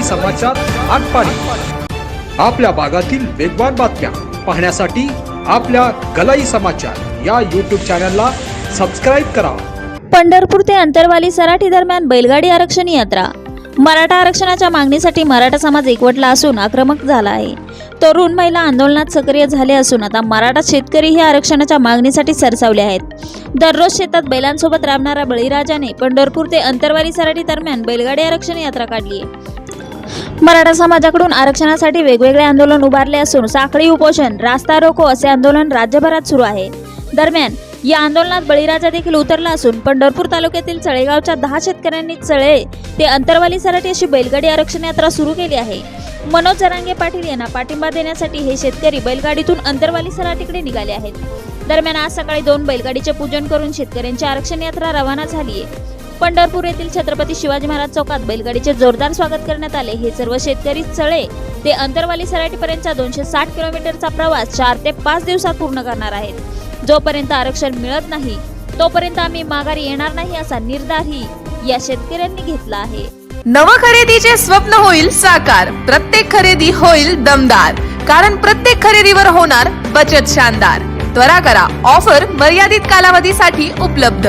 आपण समाचार आटपाडी. आपल्या भागातील वेगवान बातम्या पाहण्यासाठी आपल्या गलाई समाचार या यूट्यूब चॅनलला सबस्क्राईब करा. पंढरपूर ते अंतरवाली सराठी दरम्यान बैलगाडी आरक्षण यात्रा. मराठा आरक्षणाच्या मागणीसाठी मराठा समाज एकवटला असून आक्रमक झाला आहे. तरुण महिला आंदोलनात सक्रिय झाले असून आता मराठा शेतकरीही आरक्षणाच्या मागणीसाठी सरसावले आहेत. दररोज शेतात बैलांसोबत राबणाऱ्या बळीराजाने पंढरपूर ते अंतरवाली सराठी दरम्यान बैलगाडी आरक्षण यात्रा काढली आहे. मराठा समाजाकडून आरक्षणासाठी वेगवेगळे आंदोलन उभारले असून साखळी उपोषण रास्ता रोको असे आंदोलन राज्यभरात सुरू आहे. दरम्यान या आंदोलनात बळीराजा देखील उतरला असून पंढरपूर तालुक्यातील चळेगावच्या दहा शेतकऱ्यांनी चळे ते अंतरवाली सराटी अशी बैलगाडी आरक्षण यात्रा सुरू केली आहे. मनोज जरांगे पाटील यांना पाठिंबा देण्यासाठी हे शेतकरी बैलगाडीतून अंतरवाली सराटीकडे निघाले आहेत. दरम्यान आज सकाळी दोन बैलगाडीचे पूजन करून शेतकऱ्यांची आरक्षण यात्रा रवाना झाली आहे. पंढरपूर येथील छत्रपती शिवाजी महाराज चौकात बैलगाडीचे जोरदार स्वागत करण्यात आले. हे सर्व शेतकरी चळे ते अंतरवाली सराटीपर्यंतचा दोनशे साठ किलोमीटरचा प्रवास चार ते पाच दिवसात पूर्ण करणार आहेत. जोपर्यंत आरक्षण मिळत नाही तोपर्यंत आम्ही माघारी येणार नाही असा निर्धारही या शेतकऱ्यांनी घेतला आहे. नव खरेदीचे स्वप्न होईल साकार प्रत्येक खरेदी होईल दमदार. कारण प्रत्येक खरेदीवर होणार बचत शानदार. त्वरा करा ऑफर मर्यादित कालावधीसाठी उपलब्ध.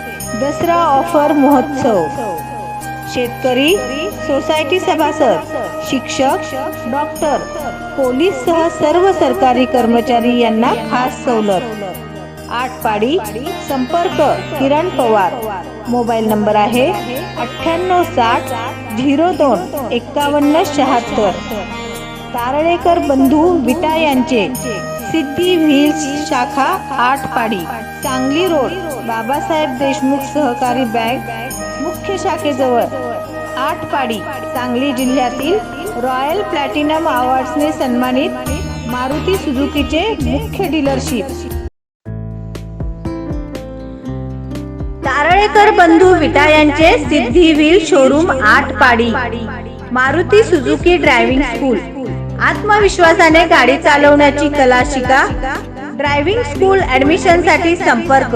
दसरा ऑफर महोत्सव. शेतकरी सोसायटी सभासद शिक्षक डॉक्टर पोलीस सह सर्व सरकारी कर्मचारी यांना खास सवलत. आठ पाडी संपर्क किरण पवार. मोबाईल नंबर आहे अठ्ठ्याण्णव साठ झिरो दोन एक्कावन्न शहात्तर. तारळेकर बंधू विटा यांचे सिद्धी व्हील्स शाखा आठ पाडी सांगली रोड. बाबासाहेब देशमुख सहकारी बँक मुख्य शाखेजवळ आठ पाडी सांगली जिल्ह्यातील रॉयल प्लॅटिनम अवॉर्ड्सने सन्मानित मारुती सुझुकीचे मुख्य डीलरशिप. तारळेकर बंधू विटा यांचे Siddhi wheels showroom Atpadi Maruti Suzuki driving school आत्मविश्वासाने गाडी चालवण्याची कला शिका ड्रायव्हिंग स्कूल ऍडमिशनसाठी संपर्क.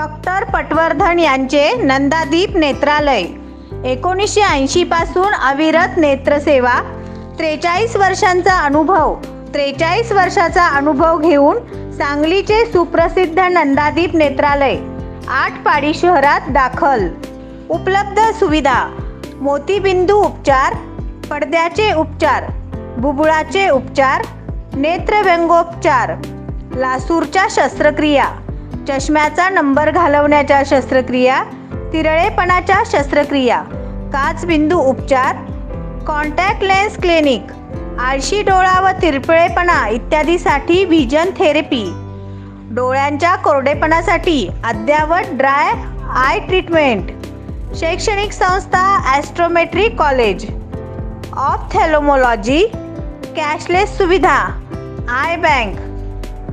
डॉक्टर पटवर्धन यांचे नंदादीप नेत्रालय. एकोणीसशे ऐंशी पासून अविरत नेत्रसेवा त्रेचाळीस वर्षांचा अनुभव त्रेचाळीस वर्षाचा अनुभव घेऊन सांगलीचे सुप्रसिद्ध नंदादीप नेत्रालय आठ पाडी शहरात दाखल. उपलब्ध सुविधा मोतीबिंदू उपचार पडद्याचे उपचार बुबुळाचे उपचार नेत्रव्यंगोपचार लासूरच्या शस्त्रक्रिया. चष्म्याचा नंबर घालवण्याच्या शस्त्रक्रिया तिरळेपणाच्या शस्त्रक्रिया काचबिंदू उपचार कॉन्टॅक्ट लेन्स क्लिनिक आळशी डोळा व तिरपिळेपणा इत्यादीसाठी व्हिजन थेरपी डोळ्यांच्या कोरडेपणासाठी अद्यावत ड्राय आय ट्रीटमेंट शैक्षणिक संस्था ॲस्ट्रोमेट्री कॉलेज ऑफ्थॅलोमॉलॉजी कॅशलेस सुविधा आय बँक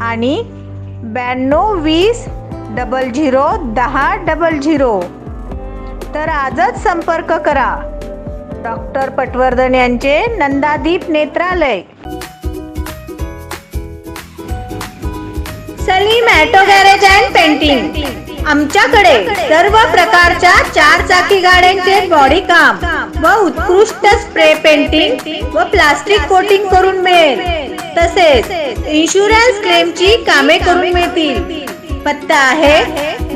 आणि ब्याण्णव वीस डबल झिरो दहा डबल झिरो तर आजच संपर्क करा. डॉक्टर पटवर्धन यांचे Nandadeep Netralaya. Salim auto garage and painting. आमच्याकडे सर्व प्रकारच्या चार चाकी गाड्यांचे बॉडी काम व उत्कृष्ट स्प्रे पेंटिंग व प्लास्टिक कोटिंग करून मिळेल. तसेच इन्शुरन्स क्लेमची कामे करून मिळतील. पत्ता आहे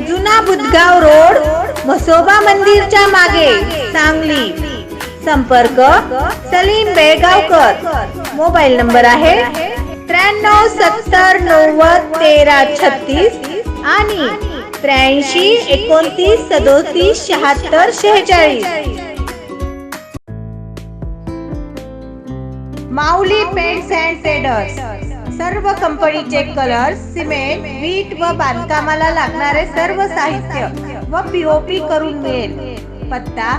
जुना बुधगाव रोड म्हसोबा मंदिरच्या मागे सांगली. संपर्क सलीम बेळगावकर. मोबाईल नंबर आहे त्र्याण्णव सत्तर नव्वद तेरा छत्तीस आणि त्र्याऐंशी एकोणतीस सदोतीस शहात्तर शेहेचाळीस. माऊली पेंट्स अँड ट्रेडर्स सर्व कंपनीचे कलर सिमेंट वीट व बांधकामाला लागणारे सर्व साहित्य व पीओपी करून मिळेल पत्ता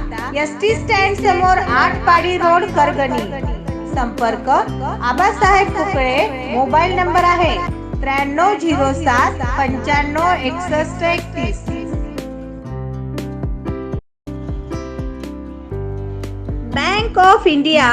एस टी स्टँड समोर आठ पाडी रोड करगणी. संपर्क आबासाहेब कुकळे मोबाईल नंबर आहे त्र्याण्णव झिरो सात पंच्याण्णव एकसष्ट एकतीस. बँक ऑफ इंडिया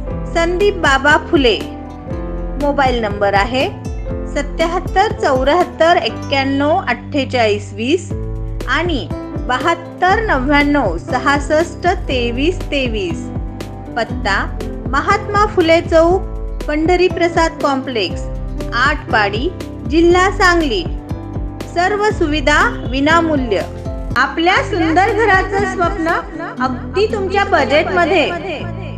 संदीप बाबा फुले. मोबाईल नंबर आहे सत्याहत्तर चौऱ्याहत्तर एक्क्याण्णव अठ्ठेचाळीस वीस आणि बहात्तर नव्याण्णव सहासष्ट तेवीस तेवीस. पत्ता महात्मा फुले चौक पंढरी प्रसाद कॉम्प्लेक्स आठपाडी जिल्हा सांगली. सर्व सुविधा विनामूल्य. आपल्या सुंदर घराचं स्वप्न अगदी तुमच्या बजेटमध्ये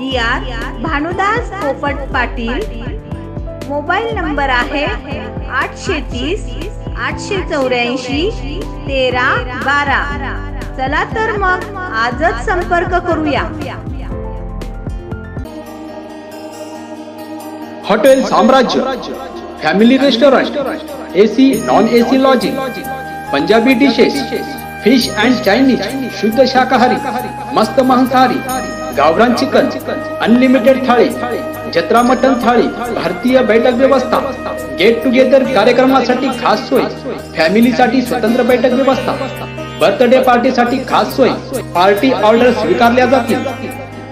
ई भानुदास पोपट पाटील. मोबाईल नंबर आहे आठशे तीस आठशे चौऱ्याऐंशी तेरा बारा. चला तर मग आजच संपर्क करूया. Hotel Samrajya family restaurant AC non AC lodging Punjabi dishes fish and Chinese शुद्ध शाकाहारी मस्त मांसाहारी गावरान चिकन अनलिमिटेड थाळी जत्रा मटन थाळी भारतीय बैठक व्यवस्था गेट टुगेदर कार्यक्रमासाठी खास सोय फॅमिलीसाठी स्वतंत्र बैठक व्यवस्था बर्थडे पार्टीसाठी खास सोय पार्टी ऑर्डर स्वीकारल्या जातील.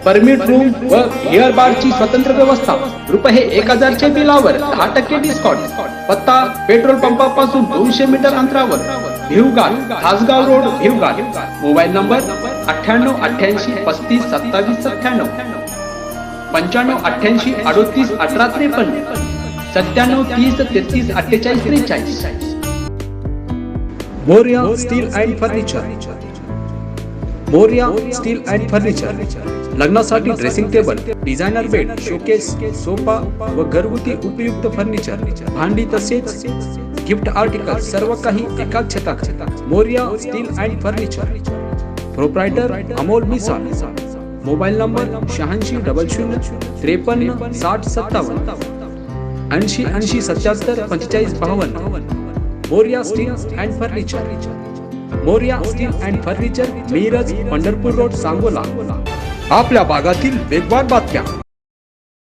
परमिट रूम व हिअर बारची स्वतंत्र व्यवस्था रुपये एक हजारच्या बिलावर दहा टक्के डिस्काउंट पत्ता पेट्रोल पंपापासून दोनशे मीटर अंतरावर Bhivgaon Khasgaon road Bhivgaon mobile number अठ्ठ्याण्णव अठ्ठ्याऐंशी पस्तीस सत्तावीस सत्त्याण्णव. पंच्याण्णव अठ्ठ्याऐंशी अडोतीस अठरा त्रेपन्न. सत्त्याण्णव तीस तेहतीस अठ्ठेचाळीस त्रेचाळीस. Morya steel and furniture. Morya steel and furniture. लग्नासाठी dressing table designer bed showcase sofa व घरगुती उपयुक्त फर्निचर. भांडी तसेच गिफ्ट आर्टिकल सर्व काही एकाच छताक Morya steel and furniture. Proprietor Amol Misal mobile number शहाऐंशी डबल शून्य त्रेपन्न साठ सत्तावन्न. ऐंशी ऐंशी सत्याहत्तर पंचेचाळीस बावन्न. Morya steel and furniture. Morya steel and furniture Miraj Pandharpur road Sangola. आपल्या भागातील वेगवान बातम्या.